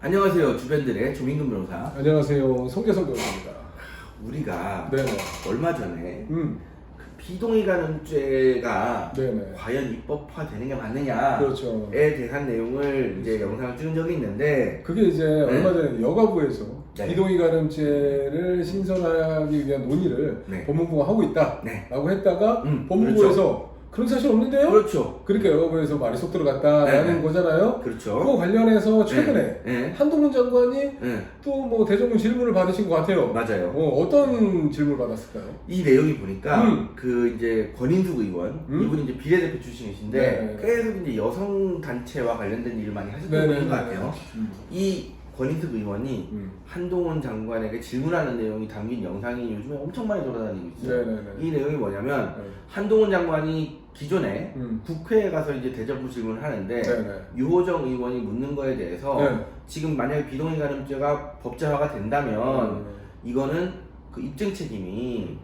안녕하세요 주변들의 조민근 변호사 안녕하세요. 송계석 변호사입니다. 우리가 네네. 얼마 전에 음, 그 비동의 가늠죄가 네네. 과연 입법화되는 게 맞느냐에 그렇죠. 대한 내용을 이제 영상을 찍은 적이 있는데 그게 이제 얼마 전에 여가부에서 네. 비동의 가늠죄를 신설하기 위한 논의를 네. 법무부가 하고 있다라고 네 했다가 음, 법무부에서 그런 사실 없는데요? 그렇죠 그러니까 여가부에서 말이 쏙 들어갔다라는 네, 네. 거잖아요. 그렇죠 그거 관련해서 최근에 네, 한동훈 장관이 네, 또뭐 대정부 질문을 받으신 것 같아요. 맞아요 어, 어떤 질문을 받았을까요? 이 내용이 보니까 음. 그 이제 권인숙 의원 음. 이분이 이제 비례대표 출신이신데 네. 계속 이제 여성 단체와 관련된 일을 많이 하셨던. 분인 것 같아요 음, 이 권인숙 의원이 음. 한동훈 장관에게 질문하는 내용이 담긴 영상이 요즘에 엄청 많이 돌아다니고 있어요. 네네네. 이 내용이 뭐냐면 네. 한동훈 장관이 기존에 음. 국회에 가서 이제 대정부 질문을 하는데 네네. 유호정 의원이 묻는 거에 대해서 네. 지금 만약에 비동의 가늠죄가 법제화가 된다면 음. 이거는 그 입증 책임이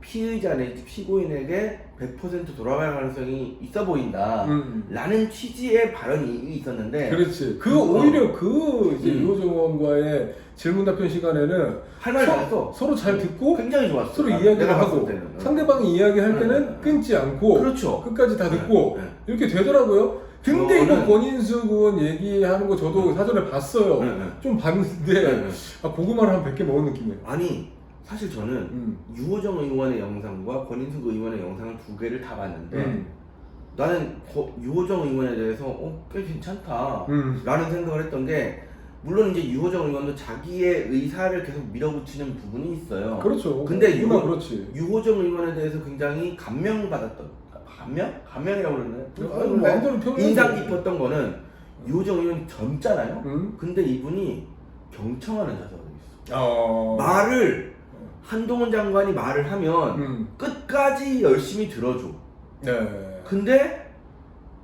피의자 내지 피고인에게 100% 돌아갈 가능성이 있어 보인다. 음. 라는 취지의 발언이 있었는데 그렇지. 그 어. 오히려 그 이제 음. 유호정 의원과의 질문 답변 시간에는 할말 서- 잘했어. 서로 잘 듣고 굉장히 좋았어. 서로 나- 이야기를 내가 하고 때는. 상대방이 이야기할 때는 음. 끊지 않고 그렇죠. 끝까지 다 듣고 네, 네. 이렇게 되더라고요. 근데 이거 저는- 권인숙 의원 얘기하는 거 저도 사전에 봤어요. 네, 네. 좀 봤는데 네, 네. 아, 고구마를 한 100개 먹은 느낌이에요. 아니 사실 저는 음. 유호정 의원의 영상과 권인숙 의원의 영상을 두 개를 다 봤는데 음. 나는 거- 유호정 의원에 대해서 어, 꽤 괜찮다 음. 라는 생각을 했던 게 물론 이제 유호정 의원도 자기의 의사를 계속 밀어붙이는 부분이 있어요 그렇죠. 근데 누나 유호- 그렇지. 유호정 의원에 대해서 굉장히 감명받았던 감명? 감명이라고 그러나요? 아니, 뭐 마음대로 표현해. 인상 깊었던 거는 유호정 의원 젊잖아요 음. 근데 이분이 경청하는 자세가 있어 어. 말을 한동훈 장관이 말을 하면 음. 끝까지 열심히 들어줘. 네. 근데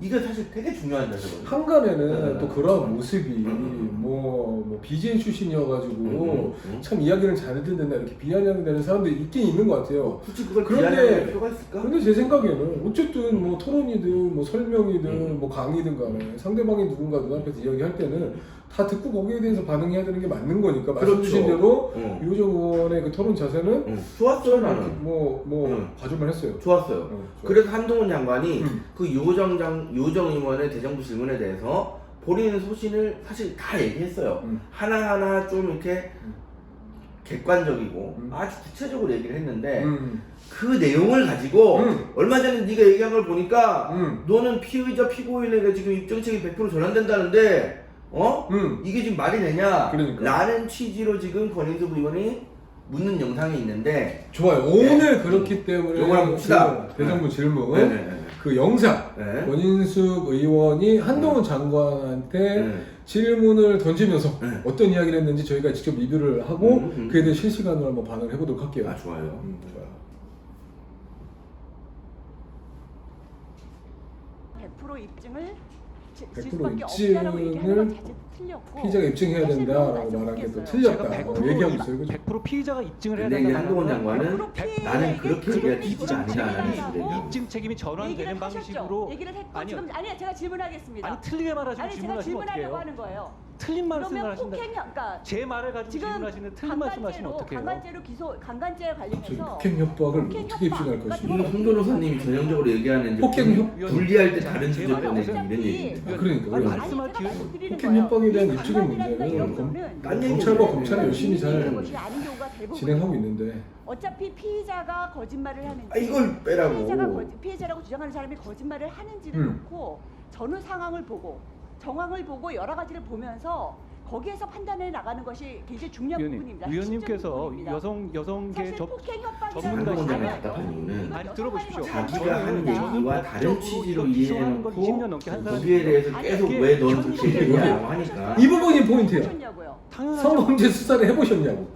이게 사실 되게 중요한 자세거든요. 한간에는 네. 또 그런 모습이 음. 뭐, 뭐 BJ 출신이어가지고 음, 음. 참 이야기를 잘 듣는다 이렇게 비아냥되는 사람들이 있긴 있는 것 같아요. 굳이 그걸 그런데- 비하할 필요가 있을까? 근데 제 생각에는 어쨌든 뭐 토론이든 뭐 설명이든 음. 뭐 강의든 간에 상대방이 누군가 눈앞에서 이야기할 때는 다 듣고 거기에 대해서 반응해야 되는 게 맞는 거니까 말씀 주신 그렇죠. 대로 어. 유호정 의원의 그 토론 자세는 응. 좋았어요 나는. 뭐뭐 음. 봐줄만 했어요. 좋았어요. 어, 좋아요. 그래서 한동훈 장관이 음. 그 유호정 장 유호정 의원의 대정부 질문에 대해서 본인의 소신을 사실 다 얘기했어요. 음. 하나하나 좀 이렇게 음. 객관적이고 음. 아주 구체적으로 얘기를 했는데 음. 그 내용을 가지고 음. 얼마 전에 네가 얘기한 걸 보니까 음. 너는 피의자 피고인에게 지금 입증책이 100% 전환된다는데 어? 음. 이게 지금 말이 되냐? 그러니까. 라는 취지로 지금 권인숙 의원이 묻는 영상이 있는데 좋아요. 오늘 그렇기 때문에 요거 한번 봅시다. 그 대정부 질문 네네네. 그 영상 네. 권인숙 의원이 한동훈 장관한테 네. 질문을 던지면서 네. 어떤 이야기를 했는지 저희가 직접 리뷰를 하고 음, 음. 그에 대해 실시간으로 한번 반응을 해보도록 할게요. 아 좋아요. 음, 좋아요. 100% 입증을 지- 100%질 수밖에 없다라고 얘기하는 건 자체 틀렸고 피의자가 입증해야 된다라고 말한 게 또. 틀렸다. 제가 어, 100% 얘기하고 있어요. 그죠? 100% 피의자가 입증을 해야 근데 이제 된다는 한동훈 거는 장관은 100% 나는 그렇게 얘기할 그런 아니다라는 책임을 식으로 하고 입증 책임이 전환되는 얘기를 방식으로 하셨죠. 얘기를 했고 아니요. 지금 아니요 제가 질문하겠습니다. 아니 틀리게 말하시고 아니 제가 질문하시면 질문하려고 어떡해요? 하는 거예요. 틀린 말씀을 그러면 하신다. 폭행 그러니까 제 말을 가지고 지금 질문하시는 틀린 말씀 하시면 강간죄로 어떡해요? 강간죄로 기소 강간죄 관련해서 폭행 협박을 폭행 어떻게 입증할 협박. 것인가? 이거 홍 변호사님이 전형적으로 얘기하는 이제 폭행 협- 분- 분리할 때 다른 주제 빼내는 어차피 이런 얘기입니다. 아, 그러니까 아니, 그래요. 말씀할 제가 기회- 말씀드리는 폭행 거예요. 협박에 대한 이 입증의 문제는 이런 검- 거는 딴 경찰과 얘기예요. 검찰이 열심히 잘 있는 것이 아닌 경우가 대부분 진행하고 있는데 어차피 피의자가 거짓말을 하는지 아 이걸 빼라고. 피해자가 거, 피해자라고 주장하는 사람이 거짓말을 하는지를 음. 놓고 전후 상황을 보고 정황을 보고 여러 가지를 보면서 거기에서 판단해 나가는 것이 굉장히 중요한 위원님, 부분입니다. 위원님께서 핵심적인 부분입니다. 여성 여성계 사실 접 폭행 이건 아니, 들어보십시오. 자기가 겁니다. 얘기와 다른 취지로 걸 이해해놓고 20년 넘게 한 거기에. 대해서 아니, 계속 왜넌 현실적인 그렇게 얘기하냐고 거예요. 하니까 이 부분이 포인트예요. 성범죄 수사를 해보셨냐고?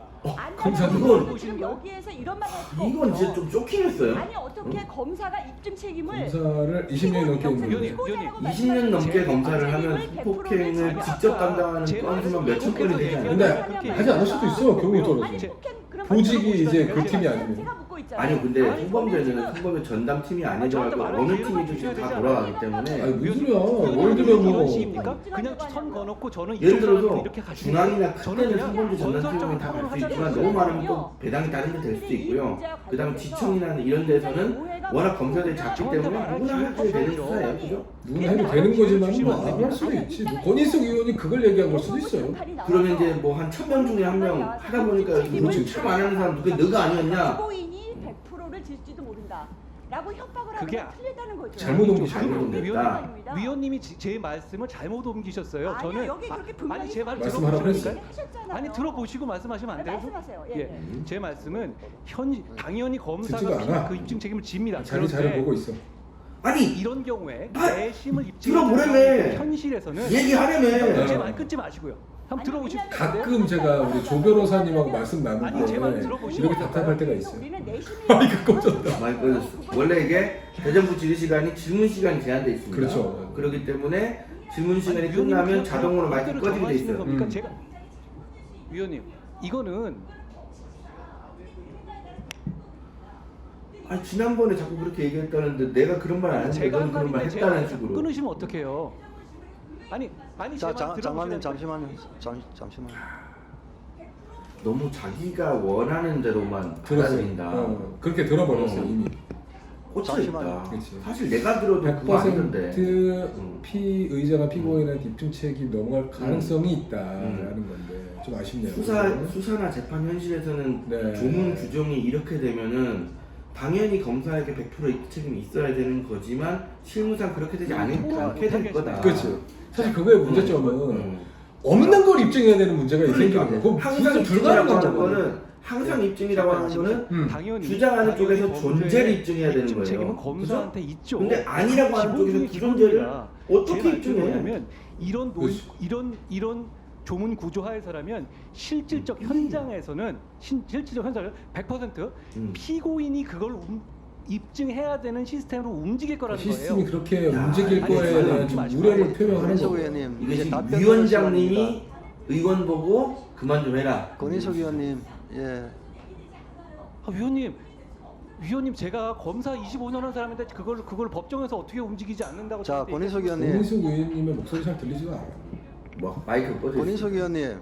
이건- 지금 여기에서 이런 말할 수가 이건 없죠. 진짜 좀 쇼킹했어요. 아니 어떻게 검사가 입증 책임을 검사를 20년이 넘게 위원님, 피고자라고 20년 넘게 검사를 하면 책임을 100% 폭행을 를 직접 담당하는 제 건수만 몇천 건이 되지 근데 않나요? 하지 않을 수도 있어, 경우 떨어져. 아니 폭행 그럼 보직이 이제. 그 팀이 아니면. 있잖아요. 아니 근데 아니, 성범죄는 저는 성범죄 전담 팀이 아니, 저한테 아니더라도 말할 어느 팀이든지 다. 돌아가기 때문에 아니, 무슨 소리야. 뭐. 이런 식입니까? 뭐 그냥 선. 거놓고 저는 예를 들어서 중앙이나 거예요. 큰 데는 저는 성범죄 그냥 전담팀은 다갈 수 있지만 너무 많으면 또 배당이 다른 데 될 수도 있고요. 그 다음에 지청이나 이런 데서는 워낙 검사들이 작기 때문에 누구나 하게 되는 수사예요. 그죠? 누구나 해도 되는 거지만 뭐 안 할 수도 있지. 뭐 권인숙 의원이 그걸 얘기한 걸 수도 있어요. 그러면 이제 뭐 한 천 명 중에 한 명 하다 보니까 그렇지 참안 하는 사람 그게 너가 아니었냐? 피고인이 100%를 질지도 모른다. 라고 협박을 하는 그게 건 틀리다는 거죠. 잘못 옮기신 잘못. 옮겼다. 위원님이 지- 제 말씀을 잘못 옮기셨어요. 아니요, 저는 여기 그렇게 아, 분명히 아니 제 말 말씀하라고 들어보실까요? 하셨잖아요. 아니 들어보시고 말씀하시면 안 네, 돼요? 말씀하세요. 예, 예, 예. 제 말씀은 현 당연히 검사가 듣지도 피- 않아. 그 입증 책임을 집니다. 자료 그런데 보고 있어. 아니 이런 경우에 아, 내심을 들어보라며. 입증하는 현실에서는 얘기하려면 제 말 끊지 마시고요. 한번 있어요? 가끔 제가 우리 조 변호사님하고 말씀 아니, 제말 들어보시고 이렇게 답답할 때가 있어요. 마이크 꺼졌다. 많이 꺼졌어. 원래 이게 대정부 질의 시간이 질문 시간이 제한돼 있습니다. 그렇죠. 그렇기 때문에 질문 시간이 아니, 끝나면 자동으로 마이크 꺼지게 돼 있어요. 겁니까? 음. 제가 위원님 이거는 아니 지난번에 자꾸 그렇게 얘기했다는데 내가 그런 말 안 했는데 제가 한 그런 말 말인데 제가 했다는 식으로. 끊으시면 어떡해요? 아니 아니 자, 장, 장관님. 잠시만요. 잠, 잠시만요. 너무 자기가 원하는 대로만 받아들인다. 어, 그렇게 들어버렸어 어. 이미. 꽂혀 잠시만요. 있다. 그치. 사실 내가 들어도 그거 아니던데. 100% 음. 피의자가 피고인한테 입증 책임 넘어갈 가능성이 있다라는 음. 건데 좀 아쉽네요. 수사 수사나 재판 현실에서는 네. 조문 규정이 이렇게 되면은 당연히 검사에게 100% 입증 책임이 있어야 되는 거지만 실무상 그렇게 되지 않, 않게 될 거다. 그렇지. 사실 그거의 문제점은 음. 없는 걸 입증해야 되는 문제가 생기는 거고 그러니까 항상 입증이라고 불가능한 하는. 거는 항상 입증이라고 하는 거는 음. 당연히 주장하는 쪽에서 존재를 입증해야 되는 거예요. 책임은 검사한테 있죠. 근데 아니라고 하는 쪽에서 존재를. 어떻게 제 입증해? 말씀은 뭐냐면 이런 노, 그렇지. 이런 이런 조문 구조하에서라면 실질적 현장에서는 신, 실질적 현장을 100% 음. 피고인이 그걸 움- 입증해야 되는 시스템으로 움직일 거라는 시스템이 거예요. 그렇게 야, 움직일 아니, 거에 대한. 우려를 표명하는 거고. 의원님 이게 이제 지금 답변 위원장님이. 의원 보고 그만 좀 해라. 권인숙 의원님 예 아, 위원님, 위원님 제가 검사 25년 한 사람인데 그걸 그걸 법정에서 어떻게 움직이지 않는다고 자 저한테 권인숙 의원님 권인숙 의원님의 목소리 잘 들리지가 않아. 뭐 마이크 꺼져. 있어. 권인숙 의원님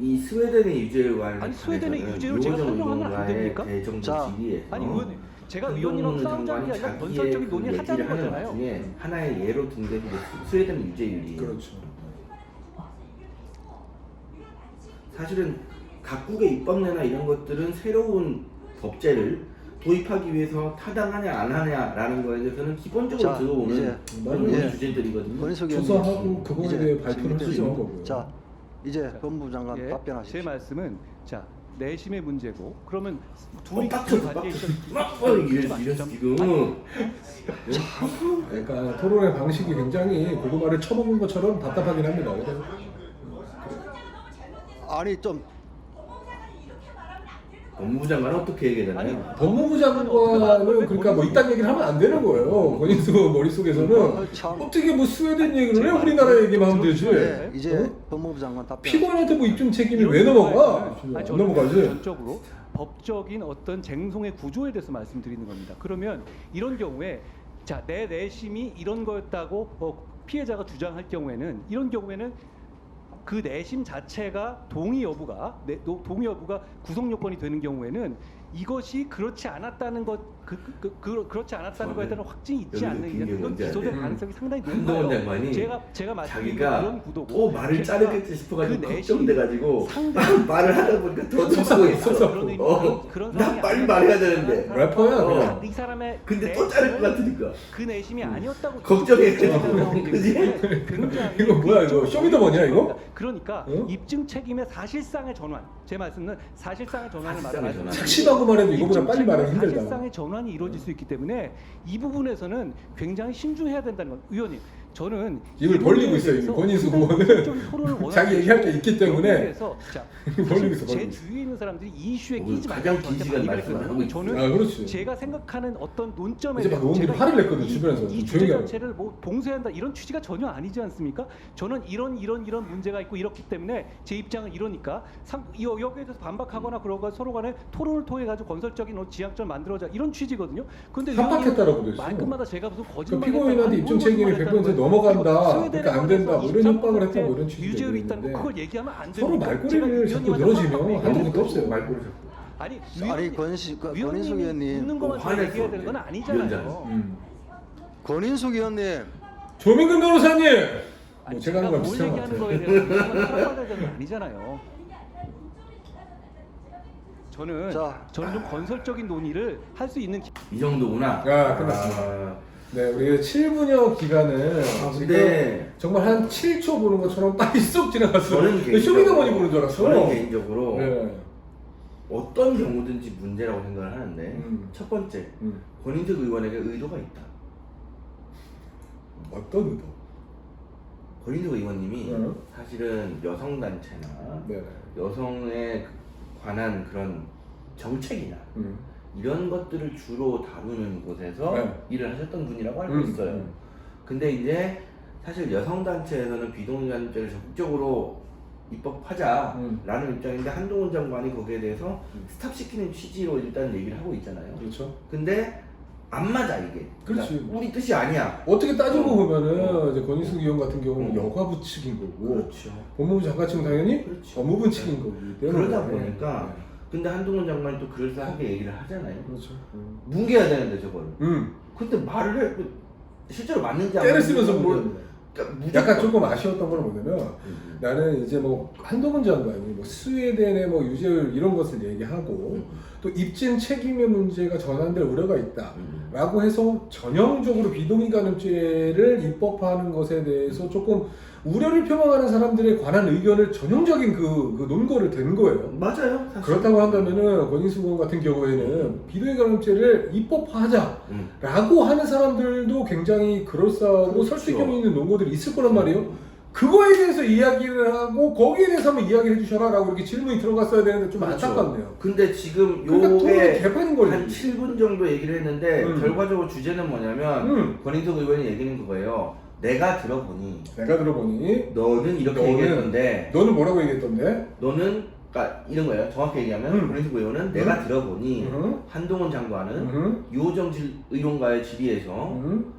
이 스웨덴의 유죄에 관한 아니, 스웨덴의 유죄를 제가 설명하면 안 됩니까? 대정부 자, 아니 의원님, 제가 의원님하고 싸우자는 게 장관이 아니라 자기의 건설적인 그 논의를 하자는 얘기를 하는 거잖아요. 와중에 하나의 예로 든게 스웨덴 유죄율이 그렇죠. 사실은 각국의 입법례나 이런 것들은 새로운 법제를 도입하기 위해서 타당하냐 안 하냐라는 거에 대해서는 기본적으로 자, 들어오는 이제 그런 예. 주제들이거든요. 조사하고 그거에 대해 발표를. 하시는 거고요. 자 이제 법무부 장관 예, 답변하십시오. 제 말씀은 자 내심의 문제고 그러면 어, 둘이 막 어, 이랬어, 지금. 그러니까 토론의 방식이 굉장히 고구마를 쳐먹는 것처럼 답답하긴 합니다. 아니 좀 법무부 장관은 어떻게 얘기하잖아요. 법무부 장관은 그러니까 뭐 이딴 얘기를 하면 안 되는 거예요. 권인숙 머릿속에서는 어, 참. 어떻게 뭐 스웨덴 얘기를 해? 우리나라 얘기만 하면 되지. 예, 이제 어? 법무부 장관 답변. 피고인한테 뭐 입증 책임이 왜 넘어가? 아니, 안 저는 넘어가지. 전적으로 법적인 어떤 쟁송의 구조에 대해서 말씀드리는 겁니다. 그러면 이런 경우에 자 내 내심이 이런 거였다고 어, 피해자가 주장할 경우에는 이런 경우에는 그 내심 자체가 동의 여부가 동의 여부가 구성 요건이 되는 경우에는 이것이 그렇지 않았다는 것 그, 그, 그, 그렇지 않았다는 거에 대한 확증이 있지 여기서 않는 이상 기소될? 가능성이 상당히 높아요. 제가 제가 말씀드린 자기가 그런 구도고 또 말을 자르겠지 싶어가지고 그 내심 걱정돼가지고 상당히 말을 하다 보니까 더 듣고 있어. 그런 의미- 어, 그런 나 상황이 빨리 말해야 되는데. 그 래퍼야, 어. 그냥. 이 사람의 근데 또 자를 것 같으니까. 그 내심이 아니었다고 걱정해. 주장하는 그지? 굉장히 이거 뭐야, 이거 쇼미더머니야, 이거? 그러니까 어? 입증 책임의 사실상의 전환. 제 말씀은 사실상의 전환을 사실상의 말하는 전환. 착심하고 말해도 이거보다 빨리 말하기 책임의 힘들다. 사실상의 전환 이 이루어질 수 있기 때문에 이 부분에서는 굉장히 신중해야 된다는 것. 의원님, 저는 입을 이 벌리고 있어요, 대해서 권인수 원하는 자기 얘기할 게 있기 때문에 자, 벌리고 있어, 제 벌리고 있어. 주위에 있는 사람들이 이 이슈에 오늘 끼지 가장 말라고 긴 저한테 시간 많이 말씀을 하고 그랬거든요. 있어요. 저는 아 그렇지. 제가 생각하는 어떤 논점에 이제 막 대해서 제가 화를 냈거든, 이- 주변에서. 이좀 주제 조용히 하라고. 자체를 뭐 봉쇄한다 이런 취지가 전혀 아니지 않습니까? 저는 이런 이런 이런 문제가 있고 이렇기 때문에 제 입장은 이러니까 상, 이- 여기에 대해서 반박하거나 그러고 서로 간에 토론을 통해 가지고 건설적인 어떤 지향점 만들어자 이런 취지거든요. 근데 협박했다라고 돼 있어. 말끝마다 제가 무슨 그 거짓말 피고인한테 입증 책임이 100% 넘어간다. 그러니까 안 된다. 뭐 이런 협박을 했다. 뭐 이런 취지로 있다는 그걸 얘기하면 안. 서로 말꼬리를 자꾸 늘어지면 끝도 없어요. 말꼬리 잡고. 아니 아니 위원님- 권시 권- 권인숙 위원님이 의원님 있는 것만 뭐 화냈어, 얘기해야 되는 건. 아니잖아요. 음. 권인숙 의원님 조민근 변호사님. 아니, 뭐 제가 하는 제가 거랑 비슷한 것 얘기하는 같아요. 거에 대해서 평가받아야 되는 건 아니잖아요. 저는 자. 저는 좀 건설적인 논의를 할 수 있는 기- 이 정도구나. 아, 끝났습니다. 아, 네, 우리 7분여 기간은 아, 지금 근데 정말 한 7초 보는 것처럼 빨리 쏙 지나갔어요. 저는 개인적으로- 쇼미더머니 보는 줄 알았어. 저는 개인적으로 네. 어떤 경우든지 문제라고 생각을 하는데 음. 첫 번째 음. 권인숙 의원에게 의도가 있다. 어떤 의도? 권인숙 의원님이 음. 사실은 여성 단체나 네. 여성에 관한 그런 정책이나 음. 이런 것들을 주로 다루는 곳에서 네. 일을 하셨던 분이라고 알고 음, 있어요. 음. 근데 이제 사실 여성 단체에서는 비동의관죄를 적극적으로 입법하자라는 음. 입장인데 한동훈 장관이 거기에 대해서 음. 스탑시키는 취지로 일단 얘기를 하고 있잖아요. 그렇죠. 근데 안 맞아 이게. 그렇지. 그러니까 우리 뜻이 아니야. 어떻게 따지고 어. 보면은 이제 권인숙 의원 같은 경우는 어. 여가부 측인 거고 그렇죠. 법무부 장관 측은 당연히 그렇죠. 법무부 측인 거기 때문에 그러다 보니까 네. 근데 한동훈 장관이 또 그럴싸하게 얘기를 하잖아요. 그렇죠. 음. 뭉개야 되는데 저거를. 음. 근데 말을 해 실제로 맞는지 안 맞는지 쓰면서 모르- 모르는 그러니까 무조건- 약간 조금 아쉬웠던 건 뭐냐면 음. 나는 이제 뭐 한동훈 장관이 뭐 스웨덴의 뭐 유죄율 이런 것을 얘기하고 음. 또 입증 책임의 문제가 전환될 우려가 있다. 음. 라고 해서 전형적으로 비동의 가늠죄를 입법화하는 것에 대해서 조금 우려를 표명하는 사람들에 관한 의견을 전형적인 그, 그 논거를 댄 거예요. 맞아요. 사실. 그렇다고 한다면은 권인수 의원 같은 경우에는 비동의 가늠죄를 입법화하자라고 음. 하는 사람들도 굉장히 그럴싸하고 그렇죠. 설득력 있는 논거들이 있을 거란 말이에요. 그거에 대해서 이야기를 하고 거기에 대해서 한번 이야기를 해주셔라라고 이렇게 질문이 들어갔어야 되는데 좀 그렇죠. 안타깝네요. 근데 지금 그러니까 요게 개판인. 한 7분 정도 얘기를 했는데 음. 결과적으로 주제는 뭐냐면 음. 권인숙 의원이 얘기는 그거예요. 내가 들어보니 내가 들어보니 너는 이렇게 너는- 얘기했던데 너는 뭐라고 얘기했던데? 너는 그러니까 이런 거예요. 정확히 얘기하면 음. 권인숙 의원은 내가 들어보니 음. 한동훈 장관은 음. 유호정 의원과의 질의에서 음.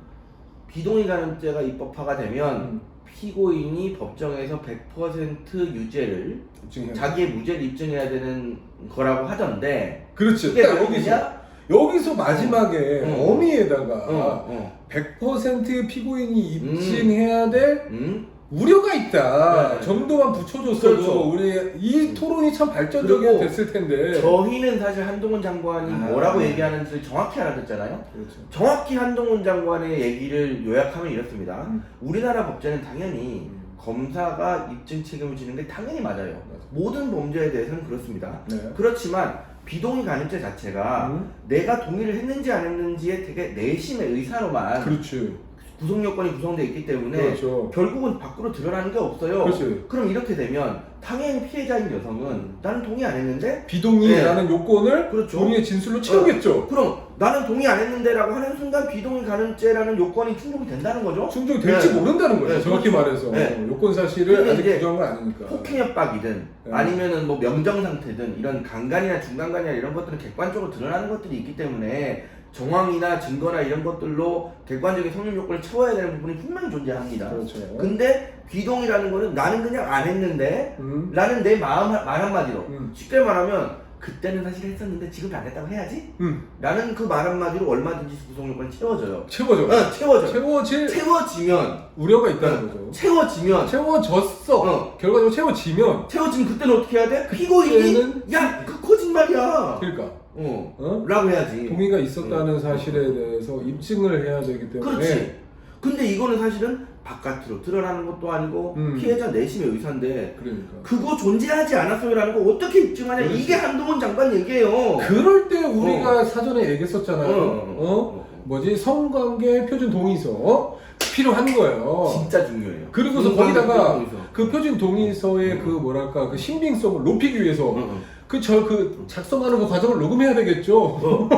비동의 가늠죄가 입법화가 되면 음. 피고인이 법정에서 100% 유죄를 입증해. 자기의 무죄를 입증해야 되는 거라고 하던데 그렇지. 이게 딱 여기서 여기냐? 여기서 마지막에 어. 어미에다가 어, 어. 100% 피고인이 입증해야 될 음? 우려가 있다 네. 정도만 붙여줬어도 그렇죠. 우리 이 음. 토론이 참 발전적이 그리고 됐을 텐데. 저희는 사실 한동훈 장관이 아. 뭐라고 얘기하는지를 정확히 알아듣잖아요. 그렇죠. 정확히 한동훈 장관의 얘기를 요약하면 이렇습니다. 음. 우리나라 법제는 당연히 음. 검사가 입증 책임을 지는 게 당연히 맞아요. 맞아. 모든 범죄에 대해서는 그렇습니다. 네. 그렇지만 비동의 가늠죄 자체가 음. 내가 동의를 했는지 안 했는지에 되게 내심의 의사로만 그렇지. 구속 요건이 구성되어 있기 때문에 그렇죠. 결국은 밖으로 드러나는 게 없어요. 그렇지. 그럼 이렇게 되면 당연히 피해자인 여성은 나는 동의 안 했는데 비동의라는 요건을 네. 그렇죠. 본인의 진술로 채우겠죠. 그럼 나는 동의 안 했는데라고 하는 순간 비동의 가늠죄라는 요건이 충족이 된다는 거죠. 충족이 될지 네. 모른다는 거죠. 네, 정확히 그렇죠. 말해서 네. 요건 사실을 근데 아직 이제 규정한 건 아니니까. 폭행 협박이든 네. 아니면은 뭐 명정 상태든 이런 강간이나 중간간이나 이런 것들은 객관적으로 드러나는 것들이 있기 때문에 정황이나 증거나 이런 것들로 객관적인 성립 요건을 채워야 되는 부분이 분명히 존재합니다. 그렇죠. 근데 비동의라는 거는 나는 그냥 안 했는데 음. 라는 내 마음 말 한마디로 음. 쉽게 말하면 그때는 사실 했었는데 지금 안 했다고 해야지 음. 라는 그 말 한마디로 얼마든지 구속 요건이 채워져요. 채워져. 어, 채워져. 채워질 채워지면 우려가 있다는 거죠. 채워지면 채워졌어. 어. 결과적으로 채워지면 채워지면 그때는 어떻게 해야 돼? 피고인이 그때는- 야그 거짓말이야. 그러니까 어. 어? 라고 해야지. 동의가 있었다는 음. 사실에 대해서 입증을 해야 되기 때문에 그렇지. 근데 이거는 사실은 바깥으로 드러나는 것도 아니고 음. 피해자 내심의 의사인데 그러니까 그거 존재하지 않았어요라는 거 어떻게 입증하냐 그렇지. 이게 한동훈 장관 얘기예요. 그럴 때 우리가 사전에 얘기했었잖아요. 어. 어? 뭐지 성관계 표준 동의서 필요한 거예요. 진짜 중요해요. 그리고서 거기다가. 그 표준 동의서의 그 뭐랄까 그 신빙성을 높이기 위해서 응, 응. 그 저 그 작성하는 그 과정을 녹음해야 되겠죠. 어.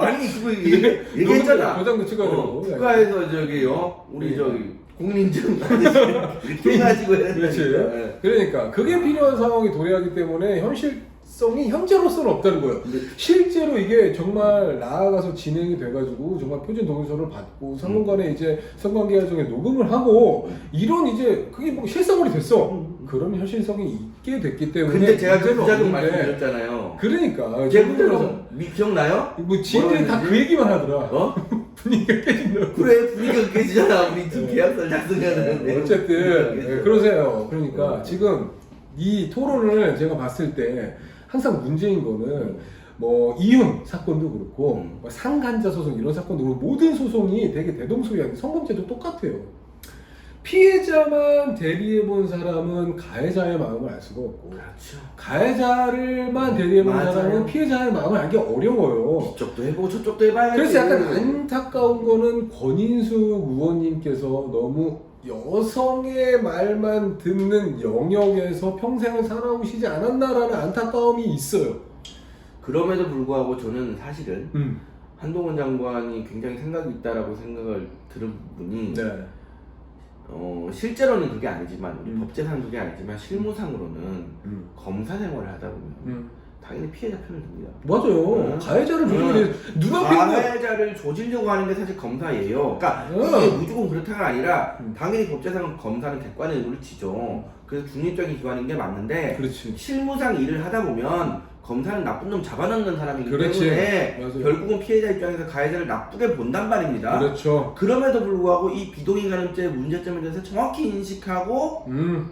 아니 그거 얘기, 얘기했잖아. 도장 넣치가지고. 어, 국가에서 저기요 우리 네. 저기 국민증 이렇게 해가지고 해야. 된다니까. 예. 그러니까 그게 필요한 상황이 도래하기 때문에 현실 성이 현재로서는 없다는 거예요. 근데 실제로 이게 정말 나아가서 진행이 돼가지고 정말 표준 동의서를 받고 상공간에 이제 성관계 과정에 녹음을 하고 이런 이제 그게 뭐 실사물이 됐어. 그런 현실성이 있게 됐기 때문에 근데 제가 그 문제는 부작용 없는데 말씀드렸잖아요. 그러니까 제 예를 들어서 부작용 미- 기억나요? 뭐 지인들이 다그 얘기만 하더라. 어? 분위기가 깨진다고. 그래 분위기가 깨지잖아. 우리 지금 네. 계약서를 작성해야 되는데. 어쨌든 네, 그러세요. 그러니까 어. 지금 이 토론을 제가 봤을 때 항상 문제인 거는 뭐 이혼 사건도 그렇고 음. 뭐 상간자 소송 이런 사건도 그렇고 모든 소송이 되게 대동소이하게 성범죄도 똑같아요. 피해자만 대리해 본 사람은 가해자의 마음을 알 수가 없고 그렇죠. 가해자를만 대리해 본 맞아요. 사람은 피해자의 마음을 알기 어려워요. 이쪽도 해보고 저쪽도 해봐야지. 그래서 약간 안타까운 거는 권인숙 의원님께서 너무 여성의 말만 듣는 영역에서 평생을 살아오시지 않았나라는 안타까움이 있어요. 그럼에도 불구하고 저는 사실은 음. 한동훈 장관이 굉장히 생각이 있다라고 생각을 들은 부분이 네. 어, 실제로는 그게 아니지만 우리 음. 법제상 그게 아니지만 실무상으로는 음. 검사 생활을 하다 보면 음. 당연히 피해자 편을 듭니다. 맞아요. 음. 가해자를 조직이 음. 눈앞에 있는 가해자를 조지려고 하는 게 사실 검사예요. 그러니까 음. 이게 무조건 그렇다가 아니라 음. 당연히 법제상 검사는 객관의 의무를 지죠. 그래서 중립적인 기관인 게 맞는데 그렇지. 실무상 일을 하다 보면 검사는 나쁜 놈 잡아넣는 사람이기 그렇지. 때문에 맞아요. 결국은 피해자 입장에서 가해자를 나쁘게 본단 말입니다. 그렇죠. 그럼에도 불구하고 이 비동의 간음죄 문제점에 대해서 정확히 인식하고 음.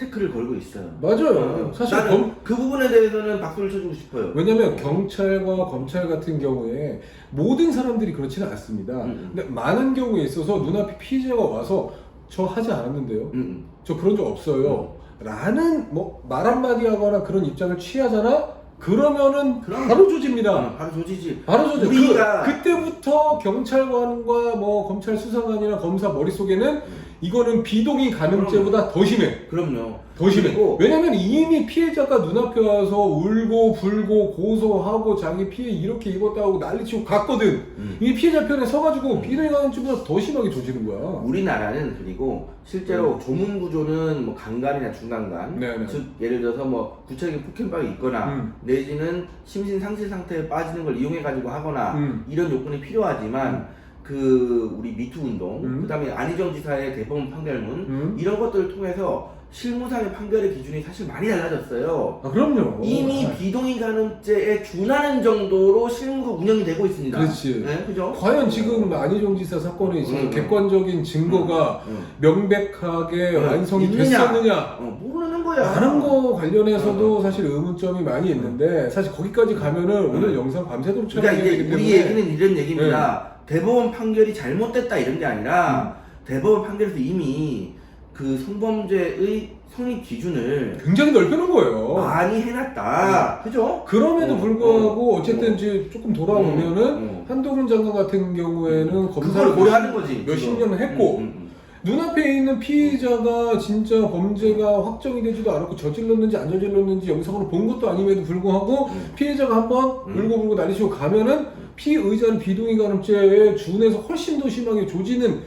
태클을 걸고 있어요. 맞아요. 어, 사실 나는 검, 그 부분에 대해서는 박수를 쳐주고 싶어요. 왜냐면 경찰과 검찰 같은 경우에 모든 사람들이 그렇지는 않습니다. 음. 근데 많은 경우에 있어서 눈앞에 피해자가 와서 저 하지 않았는데요. 음, 음. 저 그런 적 없어요. 라는 뭐 말 한마디 하거나 그런 입장을 취하잖아? 그러면은 그럼. 바로 조집니다. 어, 바로 조지지. 바로 조져. 우리가- 그, 그때부터 경찰관과 뭐 검찰 수사관이나 검사 머릿속에는 이거는 비동의 가늠죄보다 더 심해. 그럼요. 더 심해. 그리고 왜냐면 이미 피해자가 눈앞에 와서 울고 불고 고소하고 자기 피해 이렇게 입었다고 난리치고 갔거든. 음. 이미 피해자 편에 서가지고 비동의 가늠죄보다 더 심하게 조지는 거야. 우리나라는 그리고 실제로 조문 구조는 뭐 강간이나 중간간, 음. 네네. 즉 예를 들어서 뭐 구체적인 폭행방이 있거나 음. 내지는 심신 상실 상태에 빠지는 걸 이용해 가지고 하거나 음. 이런 요건이 필요하지만 그 우리 미투 운동, 음. 그다음에 안희정 지사의 대법원 판결문 음. 이런 것들을 통해서 실무상의 판결의 기준이 사실 많이 달라졌어요. 아 그럼요. 이미 아, 비동의 가늠죄에 준하는 정도로 실무가 운영이 되고 있습니다. 그렇지. 네, 그죠? 과연 지금 안희정 지사 사건에 있어서 음. 객관적인 증거가 음. 명백하게 음. 완성이 있느냐? 됐었느냐? 어, 모르는 거야. 라는 거 관련해서도 어. 사실 의문점이 많이 있는데 사실 거기까지 가면은 음. 오늘 영상 밤새도록 그러니까 촬영해야 되기 우리 때문에 네. 얘기는 이런 얘기입니다. 대법원 판결이 잘못됐다 이런 게 아니라 음. 대법원 판결에서 이미 그 성범죄의 성립 기준을 굉장히 넓혀놓은 거예요. 많이 해놨다. 그죠? 그럼에도 어, 불구하고 어, 어, 쨌든 어. 이제 조금 돌아오면은 음, 음. 한동훈 장관 같은 경우에는 검사를 그걸 고려하는 거지. 몇십 지금. 년을 했고 음, 음, 눈앞에 있는 피의자가 진짜 범죄가 확정이 되지도 않았고 저질렀는지 안 저질렀는지 영상으로 본 것도 아님에도 불구하고 음. 피해자가 한번 음. 울고 불고 난리치고 가면은 피의자는 비동의 가늠죄에 준해서 훨씬 더 심하게 조지는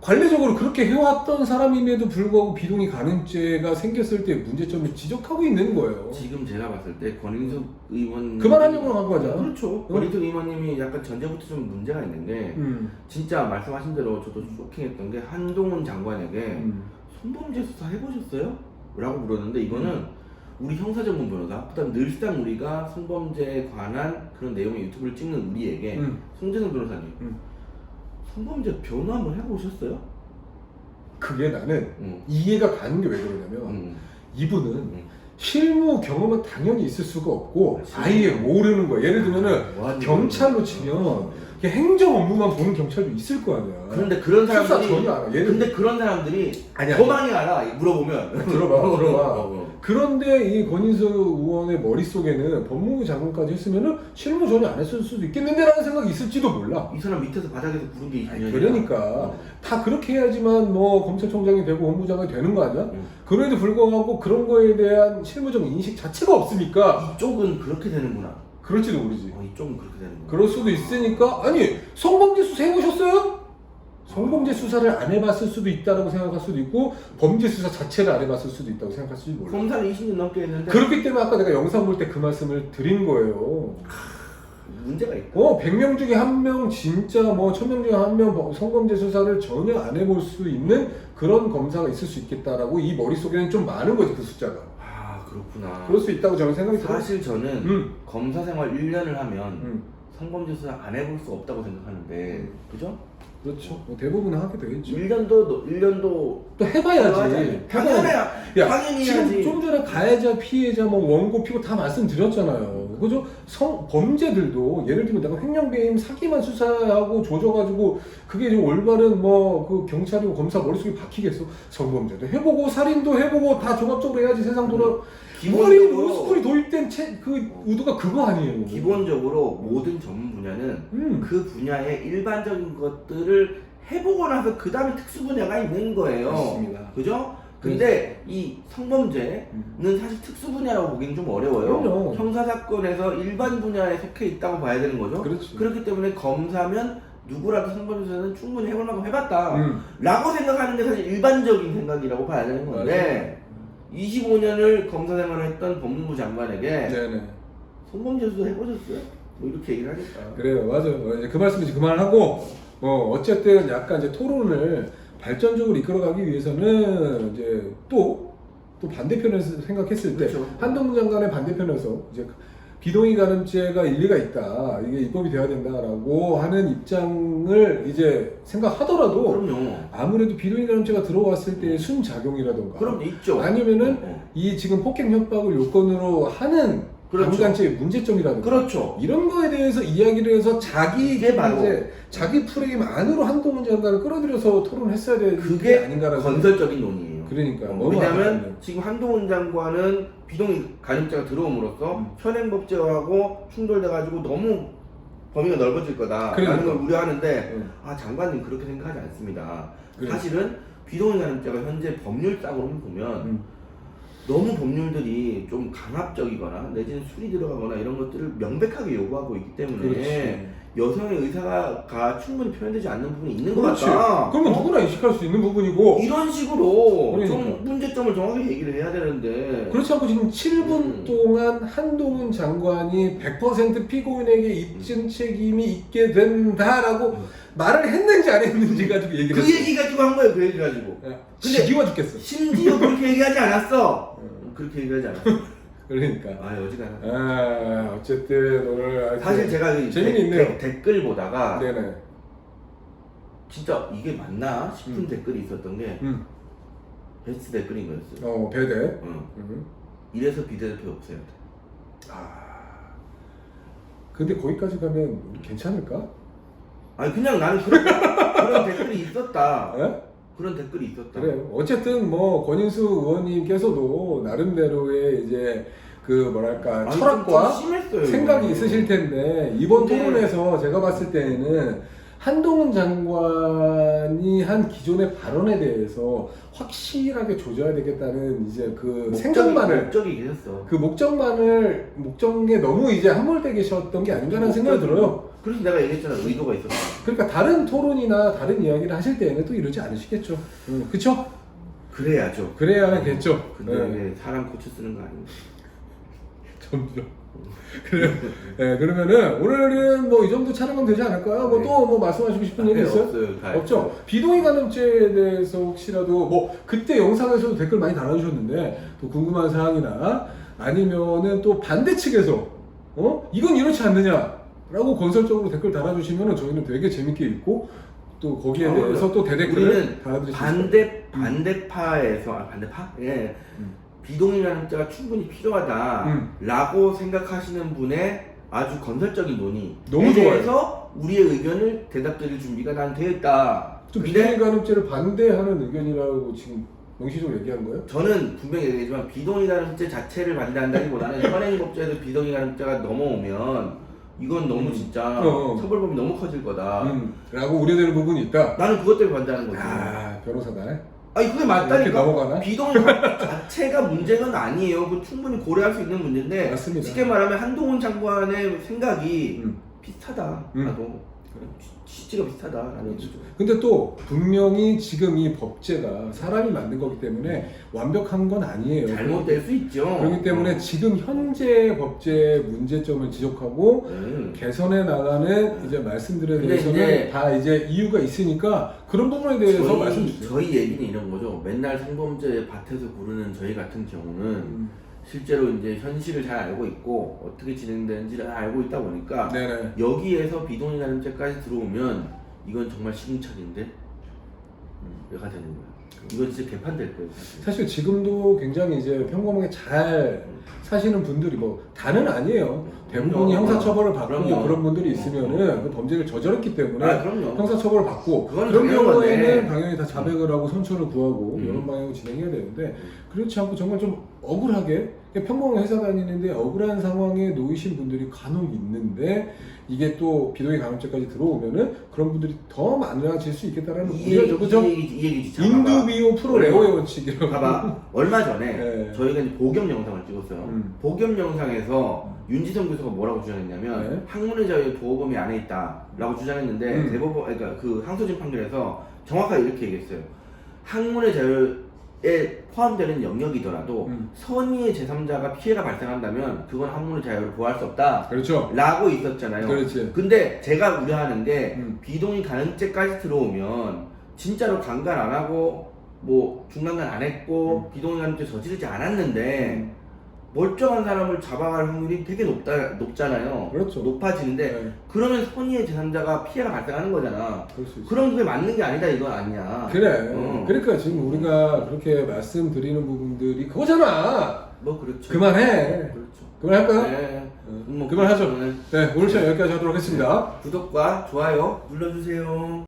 관례적으로 그렇게 해왔던 사람임에도 불구하고 비동의 가늠죄가 생겼을 때 문제점을 지적하고 있는 거예요. 지금 제가 봤을 때 권인숙 의원 그만하려고 한 거죠. 그렇죠. 권인숙 의원님이 약간 전제부터 좀 문제가 있는 게 음, 진짜 말씀하신 대로 저도 쇼킹했던 게 한동훈 장관에게 음. 성범죄 수사 해보셨어요? 라고 물었는데 이거는 우리 형사전문 변호사 그다음 늘상 우리가 성범죄에 관한 그런 내용의 유튜브를 찍는 우리에게 음. 송재성 변호사님 음. 성범죄 변호 한번 해보셨어요? 그게 나는 응. 이해가 가는 게 왜 그러냐면 응. 이분은 응. 실무 경험은 당연히 있을 수가 없고. 아예 모르는 거야. 예를 들면은 뭐 하는 경찰로? 치면 어. 이게 행정 업무만 보는 경찰도 있을 거 아니야. 그런데 그런 수사 사람들이 전혀 안 해. 얘는 근데 그런 사람들이 아니야, 더 아니야. 많이 알아 물어보면 들어봐, 들어봐. 어, 어. 그런데 이 권인수 의원의 머릿속에는 법무부 장관까지 했으면은 실무 전혀 안 했을 수도 있겠는데라는 생각이 있을지도 몰라. 이 사람 밑에서 바닥에서 부른 게 20년이야 그러니까 다 그렇게 해야지만 뭐 검찰총장이 되고 법무장관이 되는 거 아니야? 응. 그럼에도 불구하고 그런 거에 대한 실무적 인식 자체가 없으니까 이쪽은 그렇게 되는구나 그럴지도 모르지. 어, 이쪽은 그렇게 되는구나 그럴 수도 있으니까 아니 성범죄 수사 해보셨어요? 성범죄 수사를 안 해봤을 수도 있다라고 생각할 수도 있고 범죄 수사 자체를 안 해봤을 수도 있다고 생각할 수도 몰라. 검사를 20년 넘게 했는데 그렇기 때문에 아까 내가 영상 볼 때 그 말씀을 드린 거예요. 문제가 있고 어, 100명 중에 한 명 진짜 뭐 1000명 중에 한 명 성범죄 수사를 전혀 안 해볼 수 있는 그런 검사가 있을 수 있겠다라고 이 머릿속에는 좀 많은 거지 그 숫자가. 아 그렇구나 그럴 수 있다고 저는 생각이 들어요. 사실 저는 음. 검사 생활 1년을 하면 음, 성범죄 수사 안 해볼 수 없다고 생각하는데 그죠? 그렇죠. 뭐 대부분은 하게 되겠죠. 1년도 1년도 또 해봐야지. 당연히 야, 당연히 지금 해야지 좀 전에 가해자, 피해자, 뭐 원고, 피고 다 말씀드렸잖아요. 그죠? 성 범죄들도 예를 들면 내가 횡령배임 사기만 수사하고 조져가지고 그게 좀 올바른 뭐 그 경찰이고 검사 머릿속에 박히겠어? 성범죄도 해보고 살인도 해보고 다 종합적으로 해야지 세상 돌아. 머리 기본적으로 로스쿨이 도입된 채, 그 의도가 그거 아니에요. 기본적으로 모든 전문 분야는 음. 그 분야의 일반적인 것들을 해보고 나서 그 다음에 특수 분야가 있는 거예요. 맞습니다. 그죠? 근데 이 성범죄는 사실 특수 분야라고 보기는 좀 어려워요. 그럼요. 형사 사건에서 일반 분야에 속해 있다고 봐야 되는 거죠. 그렇지. 렇기 때문에 검사면 누구라도 성범죄는 충분히 해볼 만큼 해봤다. 음. 라고 생각하는 게 사실 일반적인 생각이라고 봐야 되는 건데 25년을 검사 생활을 했던 법무부 장관에게 네네. 성범죄 수사 해보셨어요? 뭐 이렇게 얘기를 하니까 그래요, 맞아요. 어, 이제 그 말씀 이제 그만하고, 어, 어쨌든 약간 이제 토론을 발전적으로 이끌어가기 위해서는 이제 또, 또 반대편에서 생각했을 때, 그렇죠. 한동훈 장관의 반대편에서 이제 비동의 가늠죄가 일리가 있다, 이게 입법이 돼야 된다라고 하는 입장을 이제 생각하더라도, 그럼요. 아무래도 비동의 가늠죄가 들어왔을 때의 순작용이라던가, 그럼 있죠. 아니면은 어, 이 지금 폭행 협박을 요건으로 하는 그렇죠. 강간죄의 어. 문제점이라든가, 그렇죠. 이런 거에 대해서 이야기를 해서 자기 이게 바로 이제 자기 프레임 안으로 한동훈 장관을 끌어들여서 토론을 했어야 되는 게 그게 아닌가라는 건설적인 논의예요 그러니까 어, 너무 왜냐하면. 지금 한동훈 장관은 비동의 가늠죄가 들어옴으로써 음. 현행법제하고 충돌돼가지고 너무 범위가 넓어질 거다라는 그러니까. 걸 우려하는데 응. 아 장관님 그렇게 생각하지 않습니다. 그래. 사실은 비동의 가늠죄가 현재 법률상으로 보면 음. 너무 법률들이 좀 강압적이거나 내지는 술이 들어가거나 이런 것들을 명백하게 요구하고 있기 때문에 그렇지. 여성의 의사가 가 충분히 표현되지 않는 부분이 있는 것 그렇지. 같다. 그러면 어? 누구나 인식할 수 있는 부분이고 이런 식으로 그러니까. 좀 문제점을 정확하게 얘기를 해야 되는데 그렇지 않고 지금 7분 음. 동안 한동훈 장관이 100% 피고인에게 입증 책임이 있게 된다라고 음. 말을 했는지 안 했는지 가지고 얘기를 그 했어. 얘기 가지고 한 거예요. 그 얘기 가지고. 야, 근데- 지겨워 죽겠어. 심지어 그렇게 얘기하지 않았어. 음. 그렇게 얘기하지 않았어. 그러니까. 아 어지간하. 아, 어쨌든 오늘 사실 제가 이 재미는 데- 있네요. 데- 댓글 보다가 네네. 진짜 이게 맞나 싶은 음. 댓글이 있었던 게 음. 베스트 댓글인 거였어요. 어, 배대. 응. 음. 이래서 비대대표 없어요. 아. 근데 거기까지 가면 우리 괜찮을까? 아니 그냥 나는 그런 그런 댓글이 있었다. 예? 그런 댓글이 있었다. 그래요. 어쨌든 뭐 권인수 의원님께서도 나름대로의 이제 그 뭐랄까 아니, 철학과 좀, 심했어요. 생각이 이거는. 있으실 텐데 이번 근데- 토론에서 제가 봤을 때는 한동훈 장관이 한 기존의 발언에 대해서 확실하게 조져야 되겠다는 이제 그 목적이- 생각만을 목적이 계셨어. 그 목적만을 목적에 너무 이제 함몰되게 계셨던 게 아닌가라는 생각이 들어요. 그래서 내가 얘기했잖아 의도가 있었다. 그러니까 다른 토론이나 다른 이야기를 하실 때에는 또 이러지 않으시겠죠. 음, 그쵸? 그래야죠. 그래야겠죠. 근데 네. 왜 사람 고쳐 쓰는 거 아닌가? 점점. 그래요. 네, 그러면은 오늘은 뭐 이 정도 촬영은 되지 않을까요? 뭐 네. 또 뭐 말씀하시고 싶은 얘기 있어요? 없어요. 다 없죠. 비동의 가늠죄에 대해서 혹시라도 뭐 그때 영상에서도 댓글 많이 달아주셨는데 또 궁금한 사항이나 아니면은 또 반대 측에서 어 이건 이렇지 않느냐 라고 건설적으로 댓글 달아주시면은 저희는 되게 재밌게 읽고 또 거기에 어, 대해서 또 대댓글을 우리는 달아드릴 수 있어요. 반대 반대파에서 아, 반대파 예 음. 비동의라는 충분히 필요하다라고 생각하시는 분의 아주 건설적인 논의 너무 좋아요. 그래서 우리의 의견을 대답드릴 준비가 난 되어 있다. 좀 근데 비대면 간음죄를 반대하는 의견이라고 지금 명시적으로 얘기한 거예요? 저는 분명히 얘기했지만 비동의 가늠죄 자체를 반대한다기보다는 현행 법제에서 비동의 가늠죄가 넘어오면 이건 너무 진짜 어. 처벌법이 너무 커질 거다. 음, 라고 우려되는 부분이 있다. 나는 그것 때문에 반대하는 거지. 아, 변호사다. 아니 그게 이렇게 맞다니까. 넘어가나? 비동의 자체가 문제는 아니에요. 그 충분히 고려할 수 있는 문제인데 맞습니다. 쉽게 말하면 한동훈 장관의 생각이 음. 비슷하다. 음. 나도 취지가 비슷하다라는 그렇죠. 거죠. 근데 또 분명히 지금 이 법제가 사람이 만든 거기 때문에 완벽한 건 아니에요. 잘못될 수 있죠. 그렇기 때문에 어. 지금 현재 법제의 문제점을 지적하고 음. 개선해 나가는 이제 말씀들에 근데 대해서는 이제 다 이제 이유가 있으니까 그런 부분에 대해서 저희, 말씀 주세요. 저희 얘기는 이런 거죠. 맨날 성범죄 밭에서 부르는 저희 같은 경우는 음, 실제로 이제 현실을 잘 알고 있고 어떻게 진행되는지를 잘 알고 있다 보니까 네네. 여기에서 비동의 가늠죄까지 들어오면 이건 정말 시궁창인데 음, 얘 가 되는 거야. 이건 진짜 개판될 거예요. 사실. 사실 지금도 굉장히 이제 평범하게 잘 사시는 분들이 뭐 다는 아니에요. 대부분이 그럼요. 형사처벌을 받고 그럼요. 그런 분들이 있으면은 그 범죄를 저질렀기 때문에 아 그럼요. 형사처벌을 받고 그건 그런 당연한 경우에는 건데. 당연히 다 자백을 하고 선처를 구하고 음. 이런 방향으로 진행해야 되는데 그렇지 않고 정말 좀 억울하게 그냥 평범한 회사 다니는데 억울한 상황에 놓이신 분들이 간혹 있는데 이게 또 비동의 간음죄까지 들어오면은 그런 분들이 더 많아질 수 있겠다라는 이 우려죠. 그죠? 이 얘기, 이. 자, 인도 봐봐. 비호 프로 레오의 원칙이라고. 봐봐. 얼마 전에 네. 저희가 이제 복염 영상을 찍었어요. 음. 복염 영상에서 윤지성 교수가 뭐라고 주장했냐면 네. 학문의 자유 보호범위 안에 있다라고 주장했는데 음. 대법원 그러니까 그 항소심 판결에서 정확하게 이렇게 얘기했어요. 학문의 자유에 포함되는 영역이더라도 음. 선의의 제3자가 피해가 발생한다면 그건 학문의 자유를 보호할 수 없다. 그렇죠. 라고 있었잖아요. 그렇지. 근데 제가 우려하는 게 음. 비동의 가늠죄까지 들어오면 진짜로 강간 안 하고 뭐 중간간 안 했고 비동의 가늠죄 저지르지 않았는데 음. 멀쩡한 사람을 잡아갈 확률이 되게 높다 높잖아요. 그렇죠. 높아지는데 네, 그러면 선의의 제3자가 피해가 발생하는 거잖아. 그럴 수 있어. 그럼 그게 맞는 게 아니다 이건 아니야. 그래. 어. 그러니까 지금 우리가 그렇게 말씀드리는 부분들이 그거잖아. 뭐 그렇죠. 그만해. 그렇죠. 그만할까요? 네. 어, 뭐 그만하죠. 그러면은 네, 오늘 시간 여기까지 하도록 하겠습니다. 구독과 좋아요 눌러주세요.